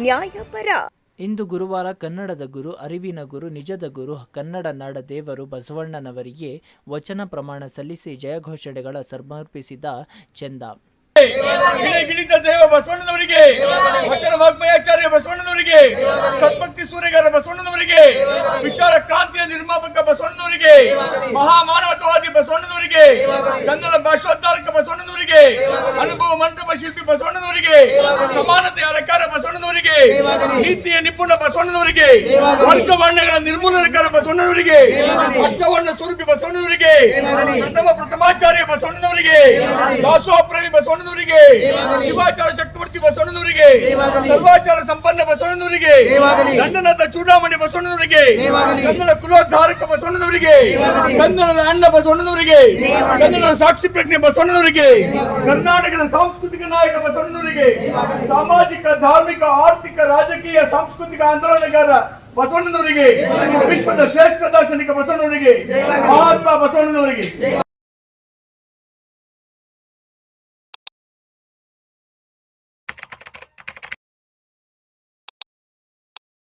ನ್ಯಾಯಪರ. ಇಂದು ಗುರುವಾರ ಕನ್ನಡದ ಗುರು ಅರಿವಿನ ಗುರು ನಿಜದ ಗುರು ಕನ್ನಡ ನಾಡ ದೇವರು ಬಸವಣ್ಣನವರಿಗೆ ವಚನ ಪ್ರಮಾಣ ಸಲ್ಲಿಸಿ ಜಯಘೋಷಣೆಗಳ ಸಮರ್ಪಿಸಿದ ಚಂದ. ದೇವ ಬಸವಣ್ಣನವರಿಗೆ ವಚನ ವಾಗ್ಮಯಾಚಾರ್ಯ ಬಸವಣ್ಣನವರಿಗೆ ಸದ್ಭಕ್ತಿ ಸೂರ್ಯಗಾರ ಬಸವಣ್ಣನವರಿಗೆ ವಿಚಾರ ಕ್ರಾಂತಿಯ ನಿರ್ಮಾಪಕ ಬಸವಣ್ಣನವರಿಗೆ ಮಹಾಮಾನವತಾವಾದಿ ಬಸವಣ್ಣನವರಿಗೆ ಕನ್ನಡ ಭಾಷೋದ್ಧಾರಕ ಬಸವಣ್ಣನವರಿಗೆ ಅನುಭವ ಮಂಟಪ ಶಿಲ್ಪಿ ಬಸವಣ್ಣನವರಿಗೆ ಸಮಾನತೆಯ ರಕಾರ ಬಸವಣ್ಣನವರಿಗೆ ನೀತಿಯ ನಿಪುಣ ಬಸವಣ್ಣನವರಿಗೆ ವರ್ಗವರ್ಣಗಳ ನಿರ್ಮೂಲನಕಾರ ಬಸವಣ್ಣನವರಿಗೆ ಅಷ್ಟವರ್ಣ ಸ್ವರೂಪಿ ಬಸವಣ್ಣನವರಿಗೆ ಪ್ರಥಮ ಪ್ರಥಮಾಚಾರ್ಯ ಬಸವಣ್ಣನವರಿಗೆ ದಾಸೋಪ್ರೇಮಿ ಬಸವಣ್ಣನವರಿಗೆ ಶಿವಾಚಾರ ಚಕ್ರವರ್ತಿ ಬಸವಣ್ಣನವರಿಗೆ ಸರ್ವಾಚಾರ ಸಂಪನ್ನ ಬಸವಣ್ಣನವರಿಗೆ ಕನ್ನಡದ ಚೂಡಾಮಣಿ ಬಸವಣ್ಣನವರಿಗೆ ಕನ್ನಡ ಕುಲೋದ್ಧಾರಕ ಬಸವಣ್ಣನವರಿಗೆ ಕನ್ನಡದ ಅಣ್ಣ ಬಸವಣ್ಣನವರಿಗೆ ಕನ್ನಡದ ಸಾಕ್ಷಿ ಪ್ರಜ್ಞೆ ಬಸವಣ್ಣನವರಿಗೆ ಕರ್ನಾಟಕದ ಸಾಂಸ್ಕೃತಿಕ ನಾಯಕ ಬಸವಣ್ಣನವರಿಗೆ ಸಾಮಾಜಿಕ ಧಾರ್ಮಿಕ ಆರ್ಥಿಕ ರಾಜಕೀಯ ಸಾಂಸ್ಕೃತಿಕ ಆಂದೋಲನಗಾರ ಬಸವಣ್ಣನವರಿಗೆ ವಿಶ್ವದ ಶ್ರೇಷ್ಠ ದಾರ್ಶನಿಕ ಬಸವಣ್ಣನವರಿಗೆ ಮಹಾತ್ಮ ಬಸವಣ್ಣನವರಿಗೆ